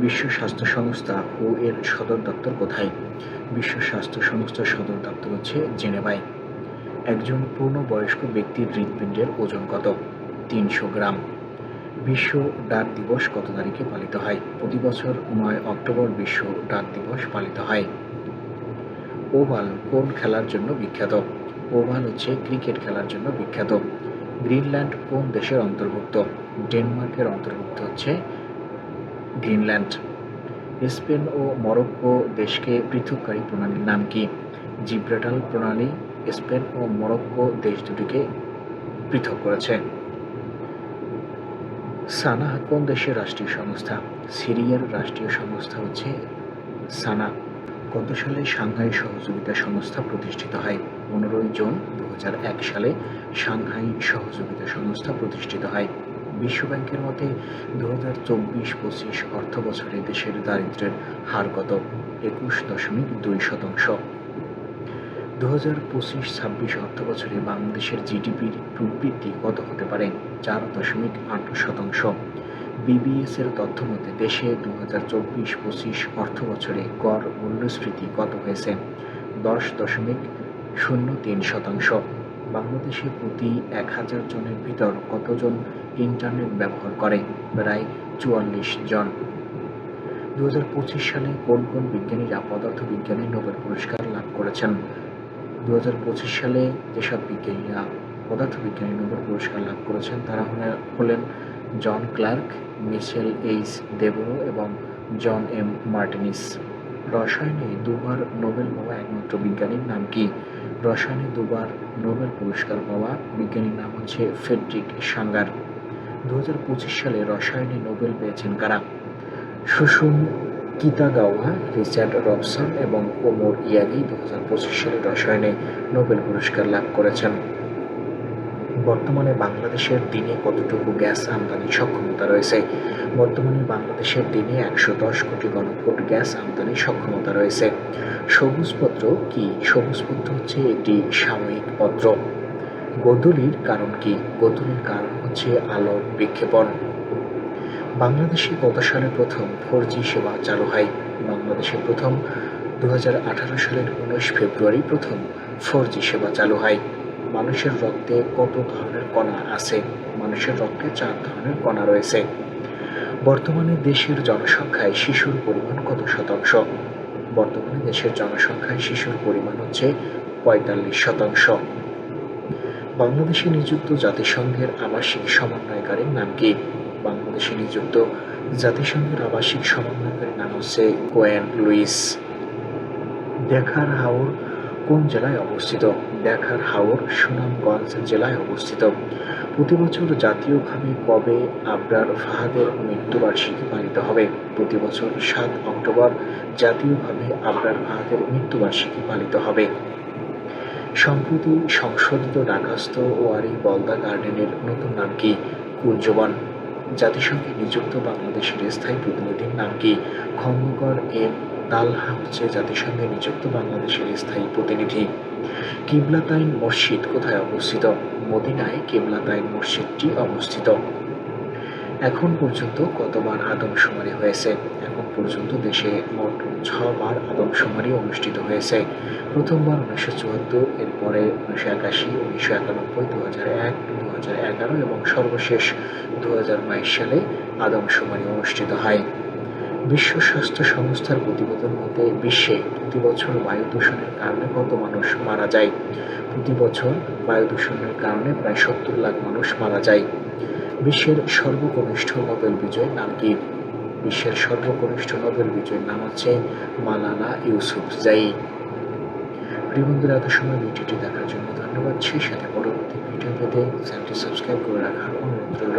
বিশ্ব স্বাস্থ্য সংস্থা ও এর সদর দপ্তর কোথায়? বিশ্ব স্বাস্থ্য সংস্থার সদর দপ্তর হচ্ছে জেনেভায়। একজন পূর্ণবয়স্ক ব্যক্তির হৃৎপিণ্ডের ওজন কত? তিনশো গ্রাম। বিশ্ব ডাক দিবস কত তারিখে পালিত হয়? প্রতি বছর নয় অক্টোবর বিশ্ব ডাক দিবস পালিত হয়। ওভাল কোন খেলার জন্য বিখ্যাত? ওভাল হচ্ছে ক্রিকেট খেলার জন্য বিখ্যাত। গ্রিনল্যান্ড কোন দেশের অন্তর্ভুক্ত? ডেনমার্কের অন্তর্ভুক্ত হচ্ছে গ্রিনল্যান্ড। স্পেন ও মরক্কো দেশকে পৃথককারী প্রণালীর নাম কি? জিব্রাটাল প্রণালী স্পেন ও মরক্কো দেশ দুটিকে পৃথক করেছে। সানা কোন দেশের রাষ্ট্রীয় সংস্থা? সিরিয়ার রাষ্ট্রীয় সংস্থা হচ্ছে সানা কত সালে সাংহাই সহযোগিতা সংস্থা প্রতিষ্ঠিত হয়? পনেরোই জুন দু হাজার এক সালে সাংহাই সহযোগিতা সংস্থা প্রতিষ্ঠিত হয়। বিশ্বব্যাংকের মতে দু হাজার চব্বিশ পঁচিশ অর্থ বছরে দেশের দারিদ্র্যের হার কত একুশ দশমিক দুই শতাংশ। দু হাজার পঁচিশ ছাব্বিশ অর্থ বছরে বাংলাদেশের জিডিপির প্রবৃদ্ধি কত হতে পারে? চার দশমিক আট শতাংশ। বিবিএস এর তথ্য মতে দেশে দু হাজার চব্বিশ পঁচিশ অর্থ বছরে গড় মূল্যস্ফীতি কত হয়েছে? দশ দশমিক শূন্য তিন শতাংশ। বাংলাদেশে প্রতি এক হাজার জনের ভিতর কতজন ইন্টারনেট ব্যবহার করে? প্রায় চুয়াল্লিশ জন। দু হাজার পঁচিশ সালে কোন কোন বিজ্ঞানীরা পদার্থবিজ্ঞানে নোবেল পুরস্কার লাভ করেছেন? দু হাজার পঁচিশ সালে যেসব বিজ্ঞানীরা পদার্থবিজ্ঞানে নোবেল পুরস্কার লাভ করেছেন, তারা হলেন জন ক্লার্ক মিশেল এইচ দেবরো এবং জন এম মার্টিনিস। রসায়নে দুবার নোবেল পাওয়া একমাত্র বিজ্ঞানীর নাম কি? রসায়নে দুবার নোবেল পুরস্কার পাওয়া বিজ্ঞানীর নাম হচ্ছে ফেডরিক সাঙ্গার। দু হাজার পঁচিশ সালে রসায়নে নোবেল পেয়েছেন কারা? সুসুম কিতাগাওয়া, রিচার্ড রবসন এবং ওমর ইয়াগি দু হাজার পঁচিশ সালে রসায়নে নোবেল পুরস্কার লাভ করেছেন। বর্তমানে বাংলাদেশের দিনে কতটুকু গ্যাস আমদানি সক্ষমতা রয়েছে? বর্তমানে বাংলাদেশের দিনে একশো দশ কোটি ঘনফুট গ্যাস আমদানি সক্ষমতা রয়েছে। সবুজপত্র কি? সবুজপত্র হচ্ছে একটি সাময়িক পত্র। গোধূলির কারণ কি? গোধূলির কারণ হচ্ছে আলোর বিক্ষেপণ। বাংলাদেশে কত সালে প্রথম ফোর জি সেবা চালু হয়। বাংলাদেশে প্রথম। দু হাজার আঠারো সালের উনিশ ফেব্রুয়ারি প্রথম ফোর জি সেবা চালু হয়। মানুষের রক্তে কত ধরনের কণা আছে? মানুষের রক্তে চার ধরনের কণা রয়েছে। বর্তমানে দেশের জনসংখ্যায় শিশুর পরিমাণ কত শতাংশ? বর্তমানে দেশের জনসংখ্যায় শিশুর পরিমাণ হচ্ছে পঁয়তাল্লিশ শতাংশ। বাংলাদেশে নিযুক্ত জাতিসংঘের আবাসিক সমন্বয়কারীর নাম কি? বাংলাদেশে নিযুক্ত জাতিসংঘের আবাসিক সমন্বয়কারীর নাম হচ্ছে কোয়েন লুইস। দেখার হাওর কোন জেলায় অবস্থিত? দেখার হাওর সুনামগঞ্জ জেলায় অবস্থিত। প্রতি বছর জাতীয়ভাবে কবে আবরার ফাহাদের মৃত্যুবার্ষিকী পালিত হবে? প্রতি বছর সাত অক্টোবর জাতীয়ভাবে আবরার ফাহাদের মৃত্যুবার্ষিকী পালিত হবে। সম্প্রতি সংশোধিত ঢাকাস্থ ওয়ারি বলদা গার্ডেনের নতুন নাম কি? কুঞ্জবন। জাতিসংঘে নিযুক্ত বাংলাদেশের স্থায়ী প্রতিনিধির নাম কি? খন্দকার এম তালহা হচ্ছে জাতিসংঘে নিযুক্ত বাংলাদেশের স্থায়ী প্রতিনিধি। কিবলাতাইন মসজিদ কোথায় অবস্থিত? মদিনায় কিবলাতাইন মসজিদটি অবস্থিত। এখন পর্যন্ত কতবার আদমশুমারি হয়েছে? এখন পর্যন্ত দেশে মোট ছবার আদমশুমারি অনুষ্ঠিত হয়েছে। প্রথমবার উনিশশো চুয়াত্তর, এরপরে উনিশশো একাশি, উনিশশো একানব্বই দু হাজার এক দু হাজার এগারো এবং সর্বশেষ দু হাজার বাইশ সালে আদমশুমারি অনুষ্ঠিত হয়। বিশ্ব স্বাস্থ্য সংস্থার প্রতিবেদন মতে, বিশ্বে প্রতি বছর বায়ু দূষণের কারণে কত মানুষ মারা যায়? প্রতি বছর বায়ু দূষণের কারণে প্রায় সত্তর লাখ মানুষ মারা যায়। বিশ্বের সর্বকনিষ্ঠ নোবেল বিজয়ীর নাম কি? বিশ্বের সর্বকনিষ্ঠ নোবেল বিজয়ীর নাম হচ্ছে মালালা ইউসুফ জাই। প্রিয় বন্ধুরা, এত সময় ভিডিওটি দেখার জন্য ধন্যবাদ। সেই সাথে পরবর্তী ভিডিও পেতে চ্যানেলটি সাবস্ক্রাইব করে রাখার অনুরোধ রইল।